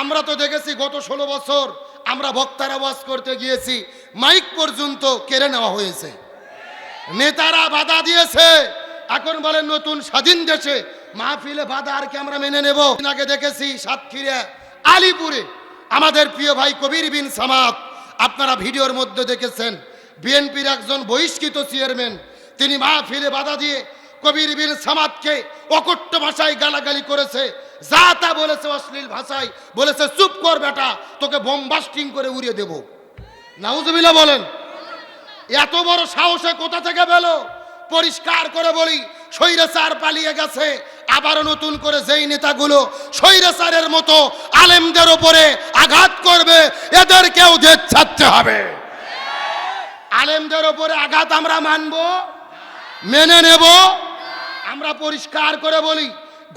আমরা তো দেখেছি গত ষোলো বছর আমরা বক্তারা ওয়াজ করতে গিয়েছি, মাইক পর্যন্ত কেড়ে নেওয়া হয়েছে। নেতারা বাধা দিয়েছে। এখন বলে নতুন স্বাধীন দেশে মাহফিলে বাধা আর কি আমরা মেনে নেব? আগে দেখেছি সাতক্ষীরা, আলিপুরে আমাদের প্রিয় ভাই কবির বিন সামাদ, আপনারা ভিডিওর মধ্যে দেখেছেন, বিএনপির একজন বহিষ্কৃত চেয়ারম্যান, তিনি মাহফিলে বাধা দিয়ে কবির বিন সামাদকে অকট্ট ভাষায় গালাগালি করেছে। যা তা বলেছে অশ্লীল ভাষায়, বলেছে, চুপ কর বেটা, তোকে বোমবাস্টিং করে উড়িয়ে দেব। নাউজুবিল্লাহ বলেন, এত বড় সাহসে কোথা থেকে পেল? পরিষ্কার করে বলি স্বৈরাচার পালিয়ে গেছে, আবারও নতুন করে যেই নেতাগুলো স্বৈরাচারের মতো আলেমদের ওপরে আঘাত করবে, এদেরকেও দেশ ছাড়তে হবে। আলেমদের ওপরে আঘাত আমরা মানব? মেনে নেব? আমরা পরিষ্কার করে বলি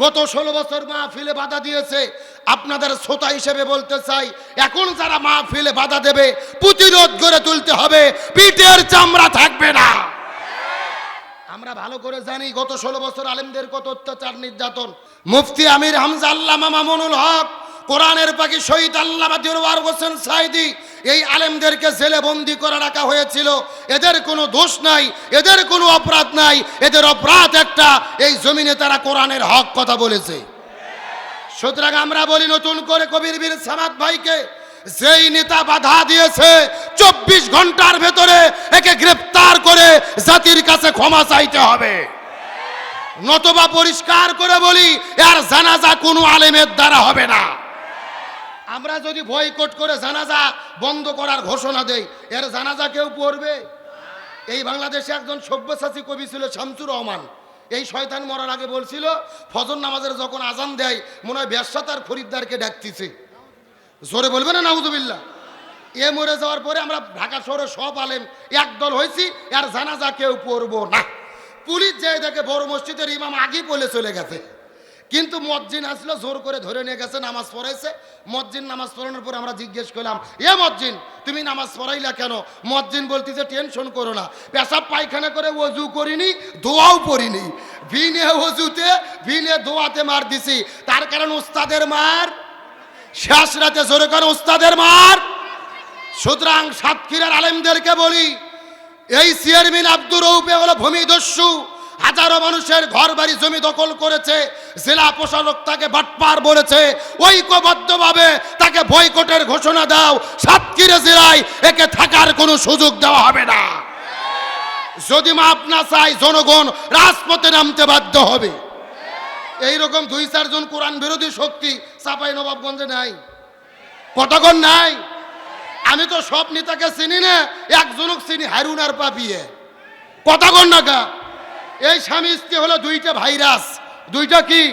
গত ষোলো বছর মাহফিলে বাধা দিয়েছে। আপনাদের শ্রোতা হিসেবে বলতে চাই, এখন যারা মাহফিলে বাধা দেবে, প্রতিরোধ গড়ে তুলতে হবে, পিঠের চামড়া থাকবে না। আমরা ভালো করে জানি, গত ষোলো বছর আলেমদের কত অত্যাচার, নির্যাতন। মুফতি আমির হামজা আল্লামা মামুনুল হক কোরআনের পাখি শহীদ আল্লামা দিলওয়ার হোসেন সাইদি এই আলেমদেরকে জেলে বন্দি করে রাখা হয়েছিল। এদের কোনো দোষ নাই, এদের কোনো অপরাধ নাই, এদের অপরাধ একটা, এই জমিনে তারা কোরআনের হক কথা বলেছে। সুতরাং আমরা বলি নতুন করে কবির বীর সামাদ ভাইকে, যেই নেতা বাধা দিয়েছে, চব্বিশ ঘণ্টার ভেতরে একে গ্রেপ্তার করে জাতির কাছে ক্ষমা চাইতে হবে। নতবা পরিষ্কার করে বলি, এর জানাজা কোনো আলেমের দ্বারা হবে না। আমরা যদি বয়কট করে জানাজা বন্ধ করার ঘোষণা দেই, এর জানাজা কেউ পড়বে? এই বাংলাদেশে একজন সব্যসাচী কবি ছিল শামসুর রহমান। এই শয়তান মরার আগে বলছিল, ফজর নামাজের যখন আজান দেয়, মনে হয় ব্যবসা তার খরিদ্দারকে ডাকতেছে। জোরে বলবে না, নাউজুবিল্লাহ? এ মরে যাওয়ার পরে আমরা ঢাকা শহরে সব আলেম একদল হয়েছি আর জানাজা কেউ পড়ব না। পুলিশ যায় দেখে বড় মসজিদের ইমাম আগেই বলে চলে গেছে। কিন্তু মজ্জিন আসলো, জোর করে ধরে নিয়ে গেছে, নামাজ পড়াইছে। মজ্জিন নামাজ পড়ানোর পর আমরা জিজ্ঞেস করলাম, এ মজ্জিন তুমি নামাজ পড়াইলা কেন? মজ্জিন বলতেছে, টেনশন করো না। পেশাব পায়খানা করে অজু করিনি, দোয়াও পড়িনি। ভিনে অজুতে ভিনে দোয়াতে মার দিছি। তার কারণ উস্তাদের মার, শেষ রাতে জোরে করে উস্তাদের মার। সুতরাং সাতক্ষীরার আলেমদেরকে বলি, এই চেয়ারম্যান আব্দুর রৌপে হলো ভূমিদস্যু। হাজারো মানুষের ঘর বাড়ি জমি দখল করেছে, জেলা প্রশাসক তাকে বাটপার বলেছে, ঐক্যবদ্ধভাবে তাকে বয়কটের ঘোষণা দাও, সাতক্ষীরা জেলায় একে থাকার কোনো সুযোগ দেওয়া হবে না। যদি মাপ না চাই, জনগণ রাজপথে নামতে বাধ্য হবে। এই রকম দুই চারজন কোরআন বিরোধী শক্তি চাপাই নবাবগঞ্জে নাই। কতক্ষণ নাই। আমি তো সব নেতাকে চিনি না একজনক চিনি হারুন আর পাপিয়ে। কতক্ষণ না এই স্বামী স্ত্রী হলো দুইটা ভাইরাস। দুইটা কি?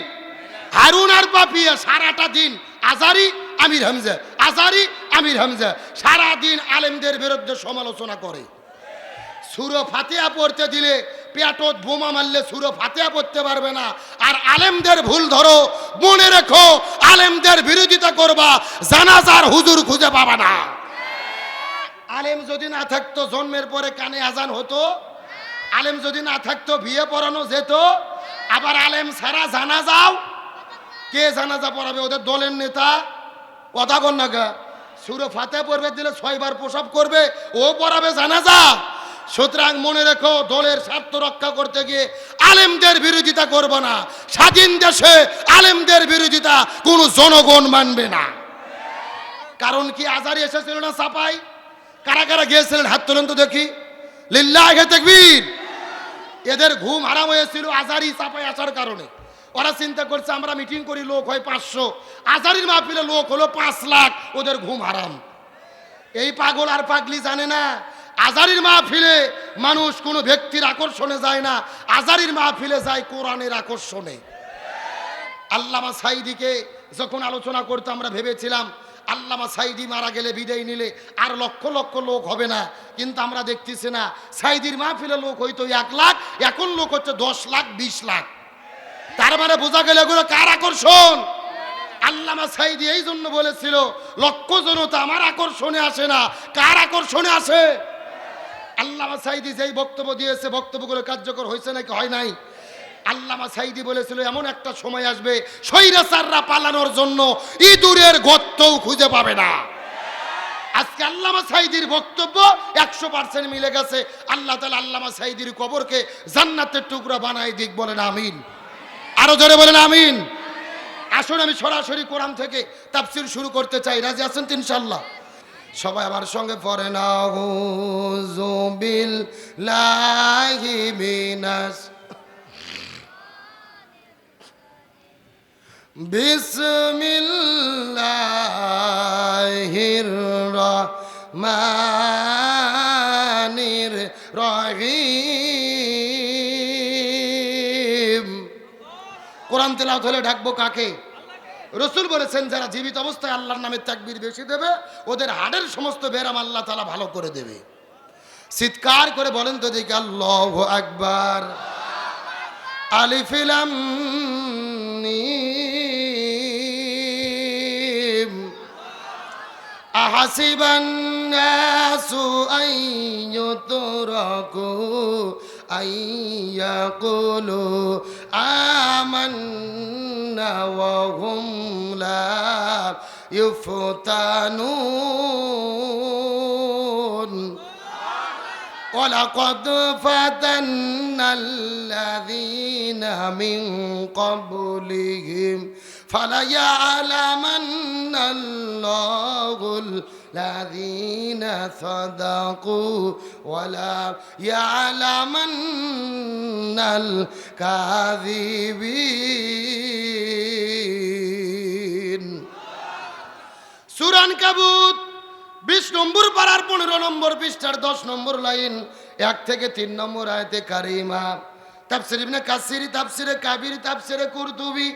হারুন আর পাপিয়ে সারাটা দিন আজারি, আমির হামজা। আজারি, আমির হামজা। সারা দিন আলেমদের বিরুদ্ধে সমালোচনা করে। সুরো ফাতেহা পড়তে দিলে পেটত বোমা মারলে সুরো ফাতেহা পড়তে পারবে না। আর আলেমদের ভুল ধরো, মনে রেখো, আলেমদের বিরোধিতা করবা, জানাজার হুজুর খুঁজে পাবা না। আলেম যদি না থাকতো, জন্মের পরে কানে আজান হতো আলেম যদি না থাকতো, বিয়ে পড়ানো যেত। আবার আলেম ছাড়া জানা যাও কে জানাজা পড়াবে? ওদের দলের নেতা। কথা কন না গা। সুরো ফাতে পড়বে, দিলে ছয়বার প্রসব করবে, ও পড়াবে জানা জানাজা। সুতরাং মনে রেখো, দলের স্বার্থ রক্ষা করতে গিয়ে আলেমদের বিরোধিতা করবে না। স্বাধীন দেশে আলেমদের বিরোধিতা কোনো জনগণ মানবে না। কারণ কি আজারি এসেছিল না চাপাই কারা কারা গিয়েছিলেন? হাত তোলেন তো দেখি। লিল্লাহ তেকবীর। এদের ঘুম হারাম হয়েছিল আজারি চাপায় আসার কারণে। ওরা চিন্তা করছে, আমরা মিটিং করি, লোক হয় পাঁচশো। আজারির মাহফিলে লোক হলো পাঁচ লাখ, ওদের ঘুম হারাম। এই পাগল আর পাগলি জানে না, আজারির মাহফিলে মানুষ কোনো ব্যক্তির আকর্ষণে যায় না, আজারির মাহফিলে যায় কোরআনের আকর্ষণে। আল্লামা সাইদিকে যখন আলোচনা করতে আমরা ভেবেছিলাম আল্লামা সাইদি মারা গেলে বিদায় নিলে আর লক্ষ লক্ষ লোক হবে না। কিন্তু আমরা দেখতেছি না, সাইদির মাহফিলে লোক হইতো এক লাখ, এখন লোক হচ্ছে দশ লাখ, বিশ লাখ। তার মানে বোঝা গেল এগুলো কার আকর্ষণ? আল্লামা সাইদি এই জন্য বলেছিল, লক্ষ জনতা আমার আকর্ষণে আসে না। কার আকর্ষণে আসে? আল্লামা সাইদি যেই বক্তব্য দিয়েছে, বক্তব্যগুলো কার্যকর হয়েছে নাকি হয় নাই? আল্লামা সাইদি বলেছিল, এমন একটা সময় আসবে সৈরাচাররা পালানোর জন্য ইঁদুরের গর্তও খুঁজে পাবে না। আজকে আল্লামা সাইদির বক্তব্য একশো পার্সেন্ট মিলে গেছে। আল্লাহ তালা আল্লামা সাইদির কবরকে জান্নাতের টুকরা বানাই দিক, বলেন আমিন। আরও জোরে বলেন আমিন। আসুন আমি সরাসরি কোরআন থেকে তাফসির শুরু করতে চাই। রাজি আছেন তো ইনশাল্লাহ সবাই আমার সঙ্গে পড়ে না বিল লাহি মিনাস বিসমিল্লাহির রহমানির রহিম। কোরআন তেলাওয়াত হলে ডাকবো কাকে? রসুল বলেছেন, যারা জীবিত অবস্থায় আল্লাহর নামে তাকবীর বেশি দেবে, ওদের হাড়ের সমস্ত বেরাম আল্লাহ তালা ভালো করে দেবে। চিৎকার করে বলেন তো দেখি, আল্লাহ আকবার। আলিফিলাম أحسب الناس أن يتركوا أن يقولوا آمنا وهم لا يفتنون ولقد فتنا الذين من قبلهم فليعلمن الله الذين صدقوا ولا يعلمن الكاذبين সুরান কাবুত বিশ নম্বর পাড়ার পনেরো নম্বর পৃষ্ঠার দশ নম্বর লাইন এক থেকে তিন নম্বর আয়তে কারিমা তাপসির ইবনে কাসিরি তাপসিরে কাবির তাপসিরে কুরতুবি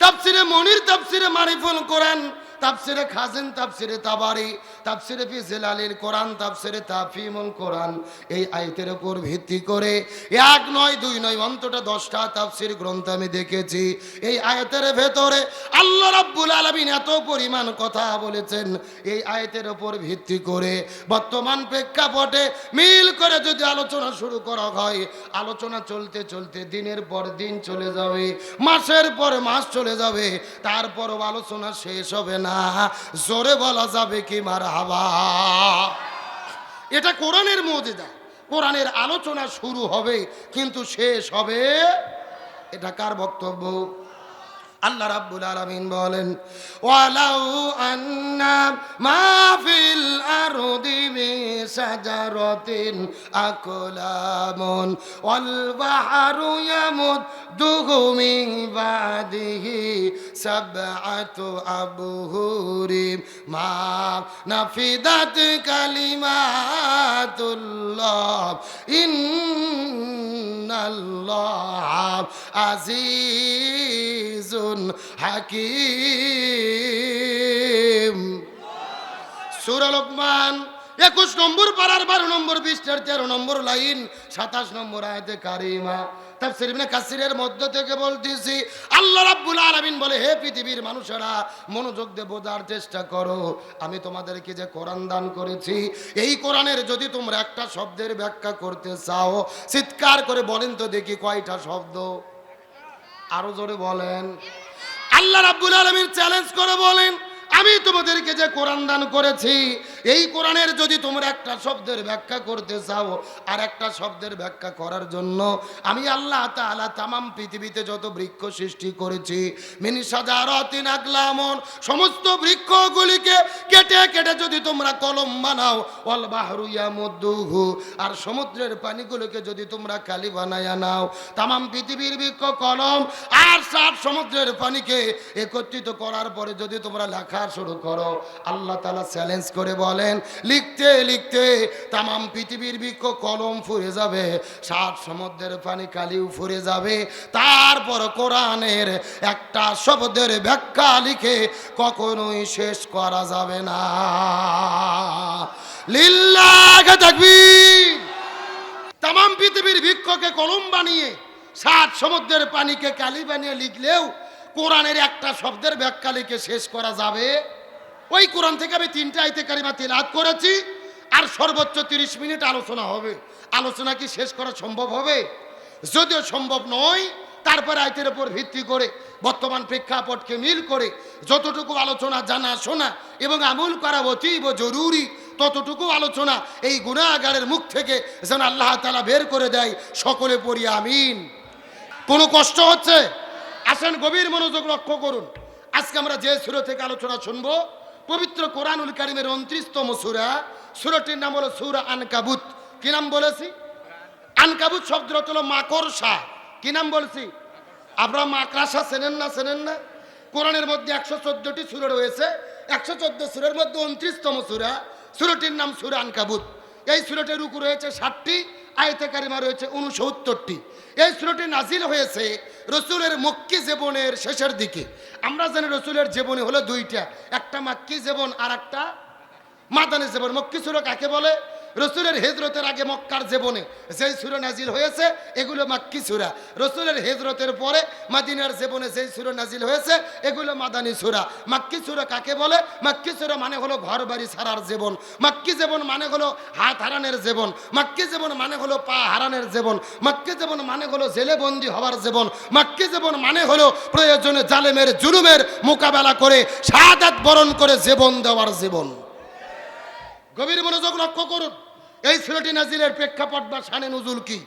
তাপসিরে মনির তাপসিরে মারিফুল কোরআন তাপসিরে খাজেন তাপসিরে তাবারি তাপসিরে ফি জেলালিল কোরআন তাপসিরে তাফিমুল কোরআন। এই আয়তের উপর ভিত্তি করে এক নয়, দুই নয়, অন্তটা দশটা তাপসির গ্রন্থ আমি দেখেছি। এই আয়তের ভেতরে আল্লাহ রাব্বুল আলামিন এত পরিমাণ কথা বলেছেন। এই আয়তের উপর ভিত্তি করে বর্তমান প্রেক্ষাপটে মিল করে যদি আলোচনা শুরু করা হয়, আলোচনা চলতে চলতে দিনের পর দিন চলে যাবে, মাসের পর মাস চলে যাবে, তারপরও আলোচনা শেষ হবে না। জোরে বলা যাবে কি মার হাবা এটা কোরআনের মজেদা। কোরআনের আলোচনা শুরু হবে, কিন্তু শেষ হবে এটা কার বক্তব্য? আল্লাহ রাব্বুল আলামিন বলেন, ওয়ালাউ আন্না মা ফিল আরদি বিসাজারাতিন আকলামুন, ওয়াল বাহরু ইয়ামুদ্দুহু মিন বাদিহি সাবআতু আবহুরিম মা নাফিদাত কালিমাতুল্লাহ ইন্নাল্লাহ আজিজুন হাকিম সুরা লোকমান একুশ নম্বর পাড়ার বারো নম্বর বিশটার তেরো নম্বর লাইন, সাতাশ নম্বর আয়তে কারিমা। তাফসির থেকে বলতেছি, আল্লাহ বলে, হে পৃথিবীর মানুষেরা, মনোযোগ বোঝার চেষ্টা করো। আমি তোমাদেরকে যে দান করেছি, এই যদি তোমরা একটা শব্দের ব্যাখ্যা করতে চাও, চিৎকার করে বলেন তো দেখি কয়টা শব্দ। আরও জোরে বলেন। আল্লাহ রাব্বুল আলামিন চ্যালেঞ্জ করে বলেন আমি তোমাদেরকে যে কোরআন দান করেছি, এই কোরআনের যদি তোমরা একটা শব্দের ব্যাখ্যা করতে চাও, আর একটা শব্দের ব্যাখ্যা করার জন্য, আমি আল্লাহ তাআলা তামাম পৃথিবীতে যত বৃক্ষ সৃষ্টি করেছি, মিনি সাজারতিন আগলামন, সমস্ত বৃক্ষগুলিকে কেটে কেটে যদি তোমরা কলম বানাও অল বাহরুইয়া মদ্দুহু আর সমুদ্রের পানিগুলোকে যদি তোমরা কালি বানায়া নাও, তামাম পৃথিবীর বৃক্ষ, কলম আর সাত সমুদ্রের পানিকে একত্রিত করার পরে যদি তোমরা লেখা শুরু করো, আল্লাহ তালা চ্যালেঞ্জ করে বলেন, লিখতে লিখতে তামাম পৃথিবীর বৃক্ষ, কলম ফুরে যাবে সাত সমুদ্রের পানি কালিও ফুরে যাবে। তারপর কোরআনের একটা শব্দের ব্যাখ্যা লিখে কখনোই শেষ করা যাবে না। লিল্লাহ তাকবীর। তামাম পৃথিবীর বৃক্ষকে কলম বানিয়ে, সাত সমুদ্রের পানিকে কালি বানিয়ে লিখলেও কোরআনের একটা শব্দের ব্যাখ্যা লিখে শেষ করা যাবে। ওই কোরআন থেকে আমি তিনটা আইতে কারিমা তিলাত করেছি, আর সর্বোচ্চ তিরিশ মিনিট আলোচনা হবে। আলোচনা কি শেষ করা সম্ভব হবে? যদিও সম্ভব নয় তারপরে আয়তের উপর ভিত্তি করে বর্তমান প্রেক্ষাপটকে মিল করে যতটুকু আলোচনা জানা শোনা এবং আমল করা অতীব জরুরি, ততটুকু আলোচনা এই গুণাগারের মুখ থেকে যেন আল্লাহ তালা বের করে দেয়, সকলে পড়ি আমিন। কোনো কষ্ট হচ্ছে? আসেন গভীর মনোযোগ লক্ষ্য করুন। আজকে আমরা যে সুরা থেকে আলোচনা শুনব, পবিত্র কোরআনুল কারিমের উনত্রিশতম সুরা। সুরটির নাম হলো সুরা আনকাবুত। কি নাম বলেছি? আনকাবুত শব্দ হলো মাকড়সা। কি নাম বলছি? আপনারা মাকড়াসা চেনেন না চেনেন না? কোরআনের মধ্যে একশো চোদ্দটি সুরে রয়েছে। একশো চোদ্দ সুরের মধ্যে উনত্রিশতম সুরা। সুরটির নাম সুরা আনকাবুত। এই সুরটির রুকু রয়েছে ষাটটি, আয়তে কারিমা রয়েছে উনসত্তরটি এই সুরটি নাজিল হয়েছে রসুলের মক্কি জীবনের শেষের দিকে। আমরা জানি রসুলের জীবনী হলো দুইটা, একটা মাক্কি জীবন আর একটা মাদানী জীবন। মক্কি সুরা কাকে বলে? রসুলের হেজরতের আগে মক্কার জীবনে যেই সুরা নাজিল হয়েছে, এগুলো মাক্কি সুরা। রসুলের হেজরতের পরে মাদিনার জীবনে যেই সুরা নাজিল হয়েছে, এগুলো মাদানী সুরা। মাক্কি সুরা কাকে বলে? মাক্কি সুরা মানে হলো ঘর বাড়ি ছাড়ার জীবন। মাক্কি জীবন মানে হলো হাত হারানের জীবন। মাক্কি জীবন মানে হলো পা হারানের জীবন। মাক্কি জীবন মানে হলো জেলে বন্দি হওয়ার জীবন। মাক্কি জীবন মানে হলো প্রয়োজনে জালেমের জুলুমের মোকাবেলা করে শাহাদাত বরণ করে জীবন দেওয়ার জীবন। গভীর মনোযোগ লক্ষ্য করুন। এই ছেলেটি নাজিলের প্রেক্ষাপট বা সানে নজুল কি?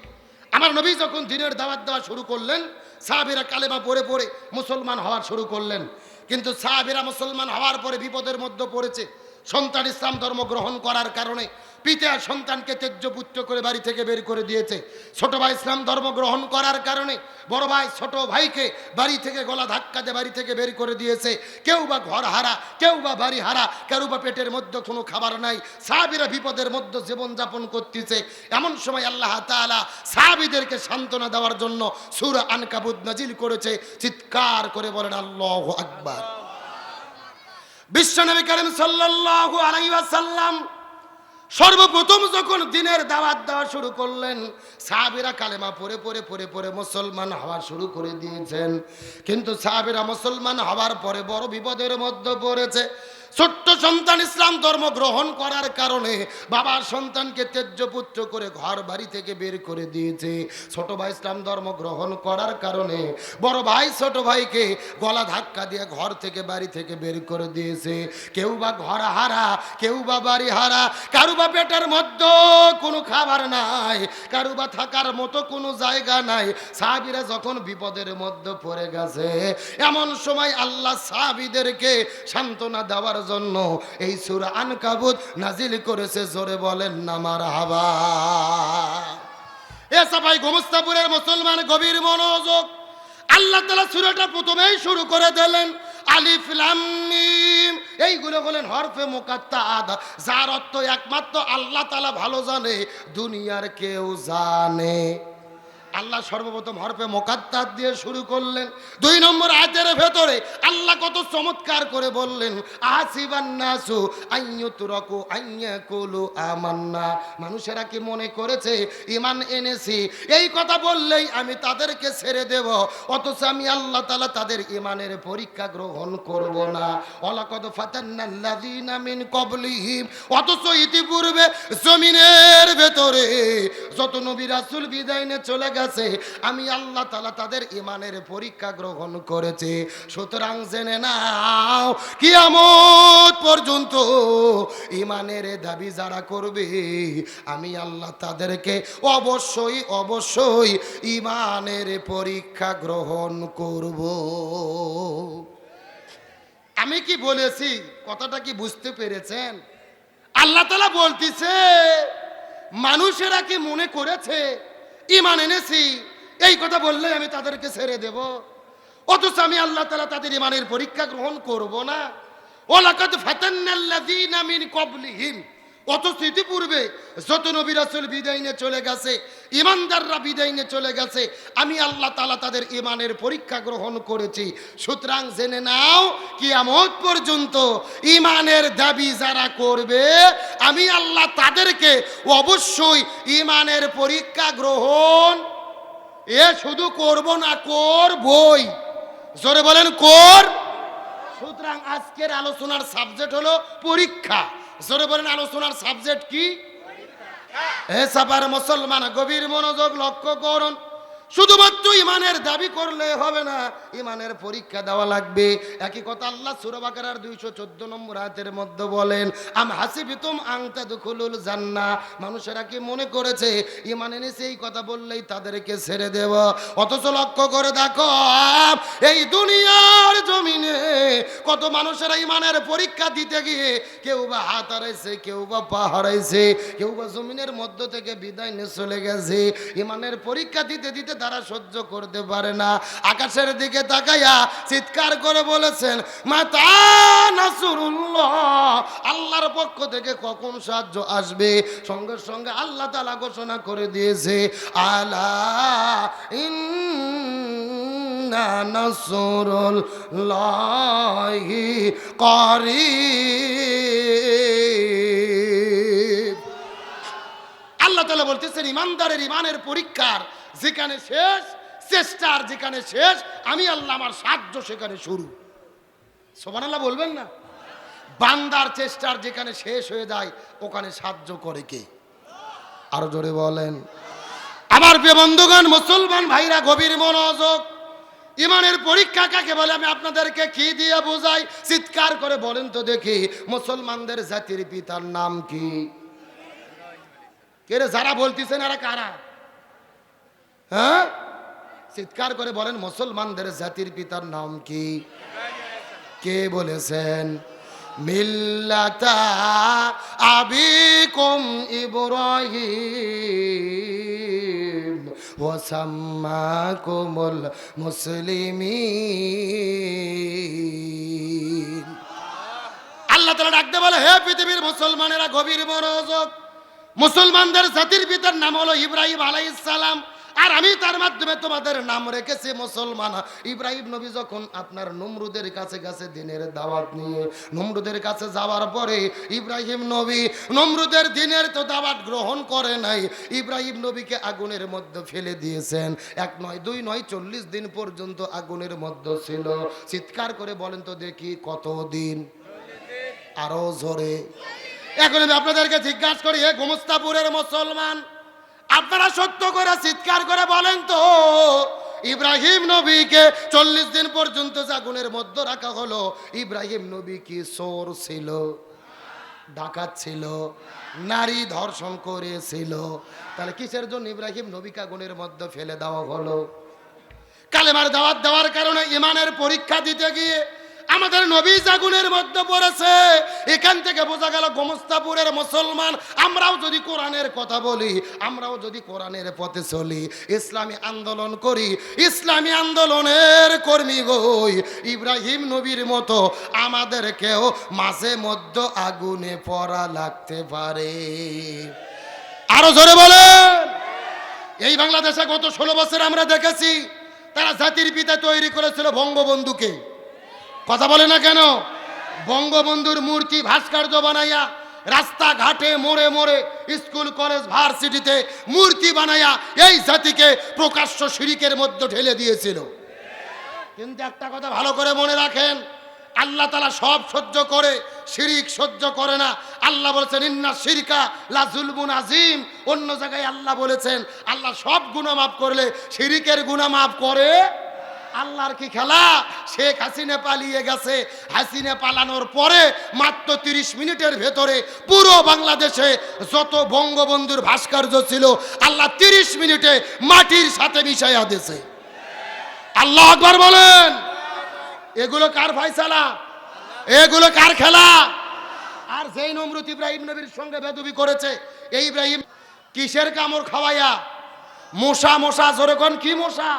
আমার নবী যখন দিনের দাওয়াত দেওয়া শুরু করলেন, সাহাবিরা কালেমা পড়ে পড়ে মুসলমান হওয়া শুরু করলেন। কিন্তু সাহাবিরা মুসলমান হওয়ার পরে বিপদের মধ্যে পড়েছে। সন্তান ইসলাম ধর্ম গ্রহণ করার কারণে পিতা সন্তানকে তেজ্য পুত্র করে বাড়ি থেকে বের করে দিয়েছে। ছোট ভাই ইসলাম ধর্ম গ্রহণ করার কারণে বড় ভাই ছোট ভাইকে বাড়ি থেকে গলা ধাক্কা দিয়ে বাড়ি থেকে বের করে দিয়েছে। কেউ বা ঘর হারা, কেউ বা বাড়ি হারা কেউ বা পেটের মধ্যে কোনো খাবার নাই। সাহাবিরা বিপদের মধ্যে জীবনযাপন করতেছে। এমন সময় আল্লাহ তাআলা সাহাবিদেরকে সান্ত্বনা দেওয়ার জন্য সুরা আনকাবুদ নাজিল করেছে। চিৎকার করে বলেন, আল্লাহ আকবার। বিশ্বনবী করিম সাল্লাল্লাহু আলাইহি ওয়াসাল্লাম সর্বপ্রথম যখন দিনের দাওয়াত দেওয়া শুরু করলেন, সাহাবিরা কালেমা পরে পরে পরে পরে মুসলমান হওয়া শুরু করে দিয়েছেন। কিন্তু সাহাবিরা মুসলমান হওয়ার পরে বড় বিপদের মধ্যে পড়েছে। ছোট্ট সন্তান ইসলাম ধর্ম গ্রহণ করার কারণে বাবার সন্তানকে তেজ্য পুত্র করে ঘর বাড়ি থেকে বের করে দিয়েছে। ছোট ভাই ইসলাম ধর্ম গ্রহণ করার কারণে বড় ভাই ছোট ভাইকে গলা ধাক্কা দিয়ে ঘর থেকে বাড়ি থেকে বের করে দিয়েছে। কেউ বা ঘর হারা, কেউ বা বাড়ি হারা, কারু বা পেটের মধ্যে কোনো খাবার নাই, কারু বা থাকার মতো কোনো জায়গা নাই। সাহাবিরা যখন বিপদের মধ্যে পড়ে গেছে, এমন সময় আল্লাহ সাহাবিদেরকে সান্ত্বনা দেওয়ার জন্য এই সুরা আনকাবুত নাজিল করেছে, জোরে বলেন নামার হাবা এ সাফাই গোমস্তাপুরের মুসলমান গভীর মনোযোগ। আল্লাহ তালা সুরাটা প্রথমেই শুরু করে দিলেন, আলিফ মিম। এইগুলো হলেন হরফে মুকাত্তা আদা যার অর্থ একমাত্র আল্লাহ তালা ভালো জানে, দুনিয়ার কেউ জানে। আল্লাহ সর্বপ্রথম হরফে মোকাত্তার দিয়ে শুরু করলেন। দুই নম্বর আয়াতের ভেতরে আল্লাহ কত চমৎকার করে বললেন, আসিবান নাসু আইয়ুতরাকু আইয়াকুলু আমান্না। মানুষেরা কি মনে করেছে ইমান এনেছি? এই কথা বললেই আমি তাদেরকে ছেড়ে দেব, অথচ আমি আল্লাহ তাআলা তাদের ইমানের পরীক্ষা গ্রহণ করব না। অলাকদ ফাতান্নাল্লাযীনা মিন ক্বাবলিহিম। অথচ ইতিপূর্বে জমিনের ভেতরে যত নবী রাসূল বিদায় নিয়ে চলে গেছে আমি আল্লাহ তাআলা তাদের ইমানের পরীক্ষা গ্রহণ করেছে। সুতরাং জেনে নাও, কিয়ামত পর্যন্ত ইমানের দাবি যারা করবে, আমি আল্লাহ তাদেরকে অবশ্যই অবশ্যই ইমানের পরীক্ষা গ্রহণ করব। আমি কি বলেছি? কথাটা কি বুঝতে পেরেছেন? আল্লাহ তালা বলতেছে, মানুষেরা কি মনে করেছে ইমান এনেছি। এই কথা বললে আমি তাদেরকে ছেড়ে দেব। অথচ আমি আল্লাহ তালা তাদের ইমানের পরীক্ষা গ্রহণ করব না। ওলাকাত ফাতান্নাল্লাযীনা মিন ক্বাবলিহিম। অথচ ইতিপূর্বে যত নবী রাসূল বিদায় নিয়ে চলে গেছে ইমানদাররা বিদায় নিয়ে চলে গেছে, আমি আল্লাহ তালা তাদের ইমানের পরীক্ষা গ্রহণ করেছি। সুতরাং জেনে নাও কি কিয়ামত পর্যন্ত ইমানের দাবি যারা করবে, আমি আল্লাহ তাদেরকে অবশ্যই ইমানের পরীক্ষা গ্রহণ এ শুধু করব না, করবই। জোরে বলেন, কর। সুতরাং আজকের আলোচনার সাবজেক্ট হলো পরীক্ষা। জোরে বলেন আলোচনার সাবজেক্ট কি? হে সাপার মুসলমান গভীর মনোযোগ লক্ষ্য করুন। শুধুমাত্র ইমানের দাবি করলে হবে না, ইমানের পরীক্ষা দেওয়া লাগবে। একই কথা আল্লাহ সুরবাকার দুইশো চোদ্দ নম্বর হাতের মধ্যে বলেন, আম হাসিবিতুম আংতা দুখুলুল জান্না মানুষেরা কি মনে করেছে, ইমান এনেছে এই কথা বললেই তাদেরকে ছেড়ে দেব? অথচ লক্ষ্য করে দেখো, এই দুনিয়ার জমিনে কত মানুষেরা ইমানের পরীক্ষা দিতে গিয়ে কেউ বা হাত হারাইছে, কেউ বা পা হারাইছে, কেউ বা জমিনের মধ্য থেকে বিদায় নিয়ে চলে গেছে। ইমানের পরীক্ষা দিতে দিতে তারা সহ্য করতে পারে না। আকাশের দিকে তাকাইয়া চিৎকার করে বলেছেন, মাতা আল্লাহর পক্ষ থেকে কখন সাহায্য আসবে? সঙ্গে সঙ্গে আল্লাহ তালা ঘোষণা করে দিয়েছে, আলা ইন্না নাসুরুল্লাহি করিব। আল্লাহ তালা বলতেছেন, ইমানদারের ইমানের পরীক্ষার যেখানে শেষ, চেষ্টার যেখানে শেষ, আমি আল্লাহ আমার সাহায্য সেখানে শুরু। সোমান আল্লাহ বলবেন না? বান্দার চেষ্টার যেখানে শেষ হয়ে যায়, ওখানে সাহায্য করে কে? আরও জোরে বলেন। আমার প্রিয় বন্ধুগণ, মুসলমান ভাইরা, গভীর মনোযোগ। ইমানের পরীক্ষা কাকে বলে? আমি আপনাদেরকে কি দিয়ে বোঝাই? চিৎকার করে বলেন তো দেখি, মুসলমানদের জাতির পিতার নাম কি? কে যারা বলতেছেন, এরা কারা? হ্যাঁ? চিৎকার করে বলেন, মুসলমানদের জাতির পিতার নাম কি? কে বলেছেন? মিল্লাতা আবিকুম ইব্রাহিম ওয়াসাম্মাকুমুল মুসলিমিন। আল্লাহ তালা ডাকতে বলে, হে পৃথিবীর মুসলমানেরা গভীর মনোযোগ। মুসলমানদের জাতির পিতার নাম হলো ইব্রাহিম আলাইসালাম আর আমি তার মাধ্যমে তোমাদের নাম রেখেছি মুসলমান। ইব্রাহিম নবী যখন আপনার নমরুদের কাছে কাছে দিনের দাওয়াত নিয়ে, নমরুদের কাছে যাওয়ার পরে ইব্রাহিম নবী নমরুদের দিনের তো দাওয়াত গ্রহণ করে নাই, ইব্রাহিম নবীকে আগুনের মধ্যে ফেলে দিয়েছেন। এক নয়, দুই নয়, চল্লিশ দিন পর্যন্ত আগুনের মধ্যে ছিল। চিৎকার করে বলেন তো দেখি কত দিন আরও ঝরে এখন আমি আপনাদেরকে জিজ্ঞাসা করি, হে গোমস্তাপুরের মুসলমান আপনারা সত্য করে চিৎকার করে বলেন তো, ইব্রাহিম নবীকে চল্লিশ দিন পর্যন্ত জাগুনের মধ্যে রাখা হলো। ইব্রাহিম নবী কি সোর ছিল? ডাকাত ছিল? নারী ধর্ষণ করেছিল? তাহলে কিসের জন্য ইব্রাহিম নবীকে আগুনের মধ্যে ফেলে দেওয়া হলো? কালেমার দাওয়াত দেওয়ার কারণে ইমানের পরীক্ষা দিতে গিয়ে আমাদের নবী জাগুনের মধ্যে পড়েছে। এখান থেকে বোঝা গেল গোমস্তাপুরের মুসলমান। আমরাও যদি কোরআনের কথা বলি, আমরাও যদি কোরআনের পথে চলি। ইসলামী আন্দোলন করি, ইসলামী আন্দোলনের কর্মী হই। ইব্রাহিম নবীর মতো আমাদেরকেও মাঝে মধ্যে আগুনে পড়া লাগতে পারে। আরও জোরে বলেন। এই বাংলাদেশে গত ষোলো বছর আমরা দেখেছি, তারা জাতির পিতা তৈরি করেছিল বঙ্গবন্ধুকে। কথা বলে না কেন? বঙ্গবন্ধুর মূর্তি ভাস্কর্য বানাইয়া রাস্তাঘাটে মোড়ে মোড়ে স্কুল, কলেজ, ভার্সিটিতে মূর্তি বানাইয়া এই জাতিকে প্রকাশ্য শিরিকের মধ্যে ঢেলে দিয়েছিল। কিন্তু একটা কথা ভালো করে মনে রাখেন, আল্লাহ তালা সব সহ্য করে, শিরিক সহ্য করে না। আল্লাহ বলেছেন, ইন্না শিরকা লা জুলমুন আজিম অন্য জায়গায় আল্লাহ বলেছেন, আল্লাহ সব গুণা মাফ করলে, শিরিকের গুণা মাফ করে আল্লাহর কি খেলা? শেখ হাসিনা পালিয়ে গেছে। হাসিনা পালানোর পরে মাত্র তিরিশ মিনিটের ভেতরে পুরো বাংলাদেশে যত বঙ্গবন্ধুর ভাস্কর্য ছিল, আল্লাহ তিরিশ মিনিটে মাটির সাথে মিশাইয়া দিয়েছে। আল্লাহ আকবার বলেন। এগুলো কার ফাইসালা এগুলো কার খেলা? আর যেই নমরুত ইব্রাহিম নবীর সঙ্গে বেদবি করেছে, এই ইব্রাহিম কিসের কামড় খাওয়াইয়া? মশা মশা, জোরে কি মশা?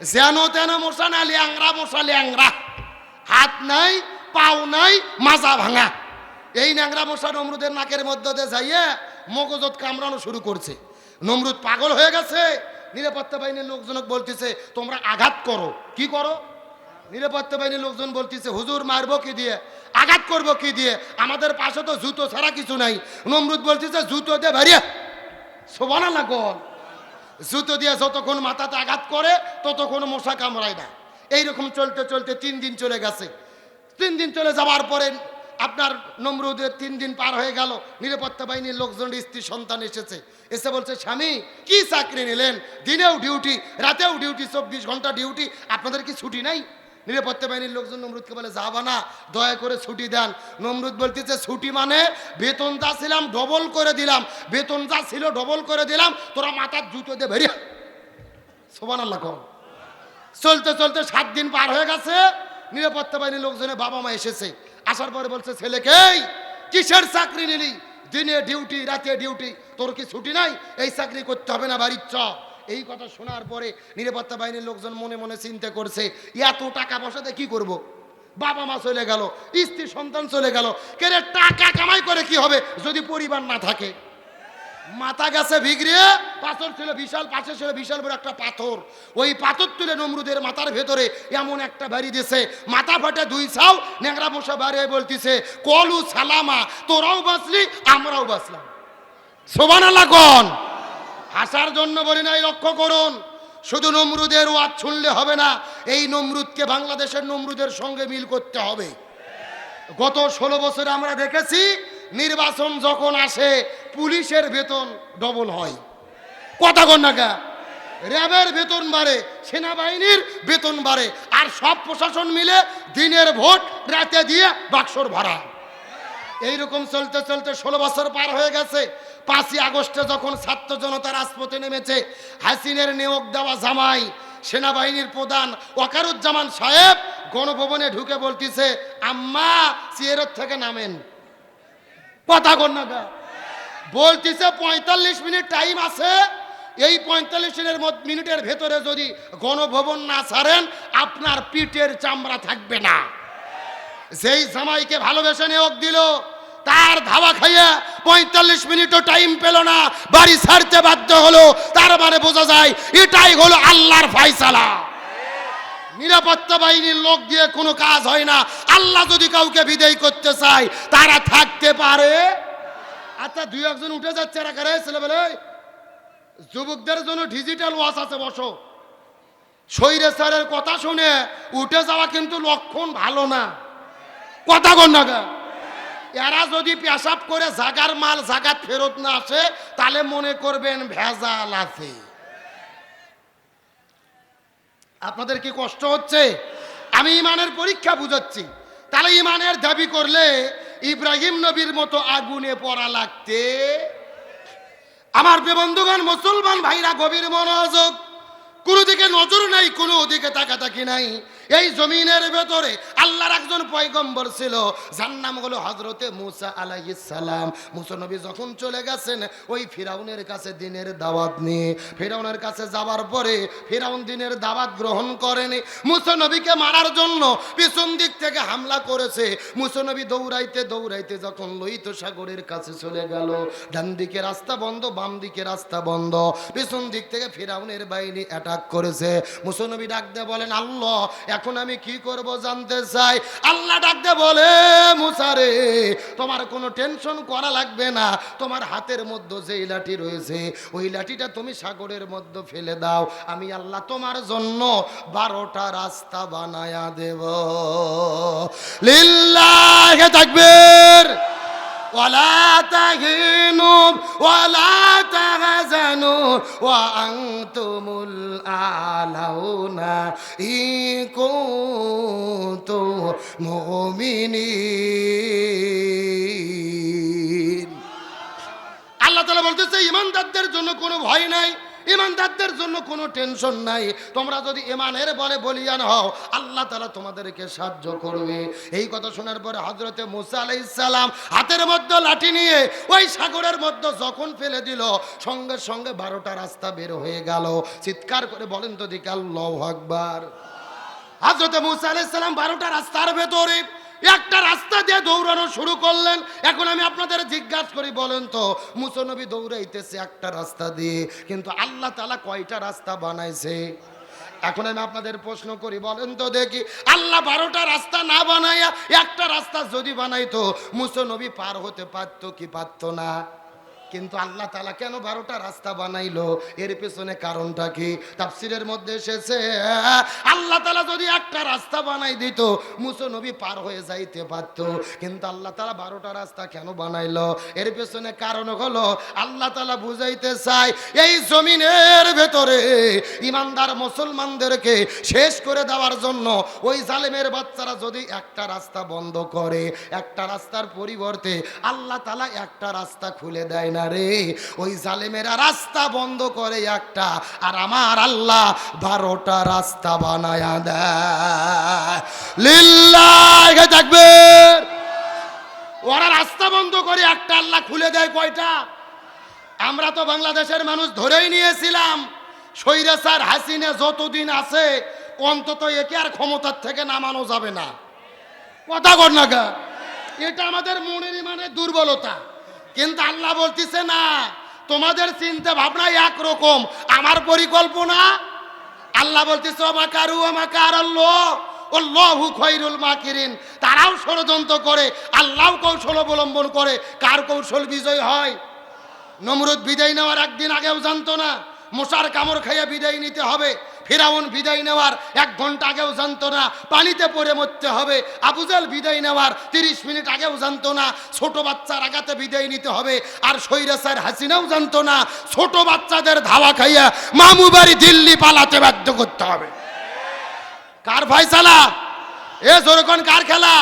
যেন তেন মশা না ল্যাংরা মশা ল্যাংরা হাত নাই, পাও নাই, মাজা ভাঙা। এই ন্যাংরা মশা নমরুদের নাকের মধ্য দিয়ে যাইয়ে মগজত কামড়ানো শুরু করছে। নমরুদ পাগল হয়ে গেছে। নিরাপত্তা বাহিনীর লোকজনক বলতেছে, তোমরা আঘাত করো। কি করো? নিরাপত্তা বাহিনীর লোকজন বলতেছে, হুজুর, মারবো কি দিয়ে? আঘাত করব কি দিয়ে? আমাদের পাশে তো জুতো ছাড়া কিছু নাই। নমরুদ বলতেছে, জুতো দিয়ে ভারিয়া শোভানা লাগল জুতো দিয়ে যতক্ষণ মাথাতে আঘাত করে, ততক্ষণ মশা কামড়ায় না। এইরকম চলতে চলতে তিন দিন চলে গেছে। তিন দিন চলে যাওয়ার পরে আপনার নমরুদের তিন দিন পার হয়ে গেল। নিরাপত্তা বাহিনীর লোকজন, স্ত্রী, সন্তান এসেছে। এসে বলছে, স্বামী, কি চাকরি নিলেন? দিনেও ডিউটি, রাতেও ডিউটি, চব্বিশ ঘণ্টা ডিউটি। আপনাদের কি ছুটি নাই? নিরাপত্তা বাহিনীর লোকজন নমরুদকে বলে যাবা না দয়া করে ছুটি দেন। নমরুদ বলতেছে ছুটি মানে বেতন যা ছিলাম ডবল করে দিলাম বেতন যা ছিল ডবল করে দিলাম তোরা মাথার জুতো দিয়ে বেরিয়ে সোবান আল্লাহ চলতে চলতে সাত দিন পার হয়ে গেছে নিরাপত্তা বাহিনীর লোকজনের বাবা মা এসেছে। আসার পরে বলছে ছেলেকে "এই, কিসের চাকরি নিলি? দিনে ডিউটি রাতে ডিউটি তোর কি ছুটি নাই? এই চাকরি করতে হবে না বাড়ির চ এই কথা শোনার পরে নিরাপত্তা বাহিনীর লোকজন মনে মনে চিন্তা করছে, এত টাকা পয়সাতে কি করব। বাবা মা চলে গেল, স্ত্রী সন্তান চলে গেল কেরে টাকা কামাই করে কি হবে যদি পরিবার না থাকে? মাথা গেছে ভিগড়িয়ে পাথর ছিল বিশাল, পাশে ছিল বিশাল বড় একটা পাথর। ওই পাথর তুলে নমরুদের মাথার ভেতরে এমন একটা বাড়ি দিছে, মাথা ফাটে দুই ছাও, ন্যাংরা মশা বাড়িয়ে বলতিছে, কলু সালামা, তোরাও বাঁচলি, আমরাও বাঁচলাম। সোবান কোন? হাসার জন্য বলি নাই, লক্ষ্য করুন। শুধু নমরুদের ওয়াজ শুনলে হবে না, এই নমরুদকে বাংলাদেশের নমরুদের সঙ্গে মিল করতে হবে। গত ষোলো বছরে আমরা দেখেছি, নির্বাচন যখন আসে, পুলিশের বেতন ডবল হয়। কথা কন্যাকা র্যাবের বেতন বাড়ে, সেনাবাহিনীর বেতন বাড়ে, আর সব প্রশাসন মিলে দিনের ভোট রাতে দিয়ে বাক্সর ভাড়া। এইরকম চলতে চলতে ষোলো বছর পার হয়ে গেছে পাঁচই আগস্টে যখন ছাত্র জনতা রাজপথে নেমেছে, হাসিনের নিয়োগ দেওয়া জামাই, সেনাবাহিনীর প্রধান ওয়াকারুজ্জামান সাহেব গণভবনে ঢুকে বলতিছে, আম্মা চেয়ারের থেকে নামেন। কথা কন্যা বলতিছে, পঁয়তাল্লিশ মিনিট টাইম আছে। এই পঁয়তাল্লিশ মিনিটের মিনিটের ভেতরে যদি গণভবন না ছাড়েন, আপনার পিঠের চামড়া থাকবে না। যেই জামাইকে ভালোবেসে নিয়োগ দিল তার ধাওয়া খাইয়ে পঁয়তাল্লিশ মিনিটও টাইম পেল না, বাড়ি ছাড়তে বাধ্য হলো। তার মানে বোঝা যায়, এটাই হলো আল্লাহর ফাইসালা নিরাপত্তা বাহিনীর লোক দিয়ে কোনো কাজ হয় না। আল্লাহ যদি কাউকে বিদায় করতে চায়, তারা থাকতে পারে। আচ্ছা দুই একজন উঠে যাচ্ছে এরা কারে ছেলেবেলে যুবকদের জন্য ডিজিটাল ওয়াচ আছে, বসো। শৈরে স্যারের কথা শুনে উঠে যাওয়া কিন্তু লক্ষণ ভালো না। কথা কন না গা? এরা যদি পেশাব করে জাগার মাল জাগাত ফেরত না আসে, তাহলে মনে করবেন ভেজাল আছে। আপনাদের কি কষ্ট হচ্ছে? আমি ইমানের পরীক্ষা বুঝাচ্ছি। তাহলে ইমানের দাবি করলে ইব্রাহিম নবীর মতো আগুনে পড়া লাগতে। আমার বন্ধুগণ মুসলমান ভাইরা গভীর মনোযোগ, কোনো দিকে নজর নাই, কোনো দিকে তাকাতাকি নাই। এই জমিনের ভেতরে আল্লাহর একজন পয়গম্বর ছিল, যার নাম হলো হজরতে মুসা আলাইহিস সালাম। মুসা নবী যখন চলে গেছেন, ওই ফিরাউনের কাছে দিনের দাওয়াত নিয়ে, ফিরাউনের কাছে যাওয়ার পরে ফিরাউন দিনের দাওয়াত গ্রহণ করেনি। মুসা নবীকে মারার জন্য পিছন দিক থেকে হামলা করেছে। মুসা নবী দৌড়াইতে দৌড়াইতে যখন লোহিত সাগরের কাছে চলে গেল, ডান দিকে রাস্তা বন্ধ, বাম দিকে রাস্তা বন্ধ। পিছন দিক থেকে ফিরাউনের বাহিনী অ্যাটাক করেছে। মুসনবী ডাকতে বলেন, আল্লাহ এখন আমি কি করব জানতে চাই? আল্লাহ ডাকতে বলে মুসারে তোমার কোনো টেনশন করা লাগবে না। তোমার হাতের মধ্যে যে লাঠি রয়েছে, ওই লাঠিটা তুমি সাগরের মধ্যে ফেলে দাও। আমি আল্লাহ তোমার জন্য বারোটা রাস্তা বানায়া দেব। লিল্লাহে তাকবীর। ولا تهنوا ولا تحزنوا وأنتم الأعلون إن كنتم مؤمنين আল্লাহ তালা বলতেছে ইমানদারদের জন্য কোনো ভয় নাই ইমানদারদের জন্য কোনো টেনশন নাই। তোমরা যদি ইমানের বলে বলিয়ান হও, আল্লাহ তালা তোমাদেরকে সাহায্য করবে। এই কথা শোনার পরে হজরতে মুসা আলাইসালাম হাতের মধ্যে লাঠি নিয়ে ওই সাগরের মধ্যে যখন ফেলে দিল, সঙ্গে সঙ্গে বারোটা রাস্তা বের হয়ে গেল। চিৎকার করে বলেন তো দিকে আল্লাহ আকবার। হজরতে মুসা আলাইসালাম বারোটা রাস্তার ভেতরে একটা রাস্তা দিয়ে দৌড়ানো শুরু করলেন। এখন আমি আপনাদের জিজ্ঞাসা করি, বলেন তো মুসনবী দৌড়াইতেছে একটা রাস্তা দিয়ে, কিন্তু আল্লাহ তালা কয়টা রাস্তা বানাইছে? এখন আমি আপনাদের প্রশ্ন করি, বলেন তো দেখি, আল্লাহ বারোটা রাস্তা না বানাইয়া একটা রাস্তা যদি বানাইতো মুসনবী পার হতে পারতো কি পারতো না? কিন্তু আল্লাহ তালা কেন বারোটা রাস্তা বানাইলো? এর পেছনে কারণটা কি? তাফসিরের মধ্যে এসেছে, আল্লাহ তালা যদি একটা রাস্তা বানাই দিত, মুসো নবী পার হয়ে যাইতে পারতো। কিন্তু আল্লাহ তালা বারোটা রাস্তা কেন বানাইলো? এর পেছনে কারণ হলো, আল্লাহ তালা বুঝাইতে চায়, এই জমিনের ভেতরে ইমানদার মুসলমানদেরকে শেষ করে দেওয়ার জন্য ওই জালেমের বাচ্চারা যদি একটা রাস্তা বন্ধ করে, একটা রাস্তার পরিবর্তে আল্লাহ তালা একটা রাস্তা খুলে দেয় না। রে। ওই জালেমেরা রাস্তা বন্ধ করে একটা, আর আমার আল্লাহ বারোটা রাস্তা বানায়া দেয়। থাকবে ওরা রাস্তা বন্ধ করে একটা আল্লাহ খুলে দেয় কয়টা? আমরা তো বাংলাদেশের মানুষ ধরেই নিয়েছিলাম। স্বৈরাচার হাসিনা যতদিন আছে, অন্তত একে আর ক্ষমতার থেকে নামানো যাবে না। কথা কর না এটা আমাদের মনের মানে দুর্বলতা। কিন্তু আল্লাহ বলতেছে না, তোমাদের চিন্তা ভাবনা একরকম, আমার পরিকল্পনা? আল্লাহ বলতেছে আমাকারু আমাকার আল্লাহ ও লহু খৈরুল তারাও ষড়যন্ত্র করে আল্লাহ কৌশল অবলম্বন করে, কার কৌশল বিজয় হয়? নমরুদ বিদায় নেওয়ার একদিন আগেও জানতো না মশার কামড় খাইয়ে বিদায় নিতে হবে। ফেরাউন বিদায় নেওয়ার এক ঘণ্টা আগেও জানতো না, পানিতে পড়ে মরতে হবে। আবুজাল বিদায় নেওয়ার তিরিশ মিনিট আগেও জানতো না, ছোট বাচ্চার আগাতে বিদায় নিতে হবে। আর সৈরাসার হাসিনাও জানতো না, ছোট বাচ্চাদের ধাওয়া খাইয়া মামু বাড়ি দিল্লি পালাতে বাধ্য করতে হবে। কার ফয়সালা? এ জোরকন কার খেলা?